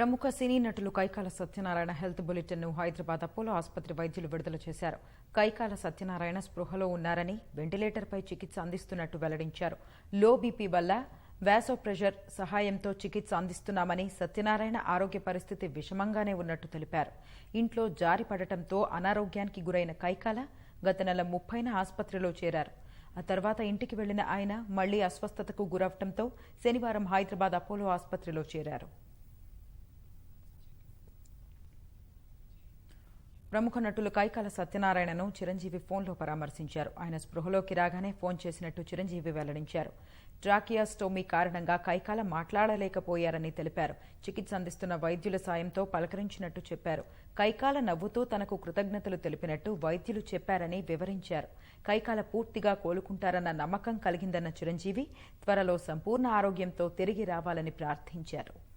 ప్రముఖ సినీ నటులు కైకాల సత్యనారాయణ హెల్త్ బులెటిన్ను హైదరాబాద్ అపోలో ఆసుపత్రి వైద్యులు విడుదల చేశారు. కైకాల సత్యనారాయణ స్పృహలో ఉన్నారని వెంటిలేటర్పై చికిత్స అందిస్తున్నట్టు వెల్లడించారు. లో బీపీ వల్ల వ్యాసో ప్రెషర్ సహాయంతో చికిత్స అందిస్తున్నామని సత్యనారాయణ ఆరోగ్య పరిస్థితి విషమంగానే ఉన్నట్టు తెలిపారు. ఇంట్లో జారి పడటంతో అనారోగ్యానికి గురైన కైకాల గత నెల ముప్పైన ఆసుపత్రిలో చేరారు. ఆ తర్వాత ఇంటికి వెళ్ళిన ఆయన మళ్ళీ అస్వస్థతకు గురవటంతో శనివారం హైదరాబాద్ అపోలో ఆసుపత్రిలో చేరారు. ప్రముఖ నటులు కైకాల సత్యనారాయణను చిరంజీవి ఫోన్లో పరామర్శించారు. ఆయన స్పృహలోకి రాగానే ఫోన్ చేసినట్టు చిరంజీవి వెల్లడించారు. ట్రాకియాస్టోమీ కారణంగా కైకాల మాట్లాడలేకపోయారని తెలిపారు. చికిత్స అందిస్తున్న వైద్యుల సాయంతో పలకరించినట్టు చెప్పారు. కైకాల నవ్వుతూ తనకు కృతజ్ఞతలు తెలిపినట్టు వైద్యులు చెప్పారని వివరించారు. కైకాల పూర్తిగా కోలుకుంటారన్న నమ్మకం కలిగిందన్న చిరంజీవి త్వరలో సంపూర్ణ ఆరోగ్యంతో తిరిగి రావాలని ప్రార్థించారు.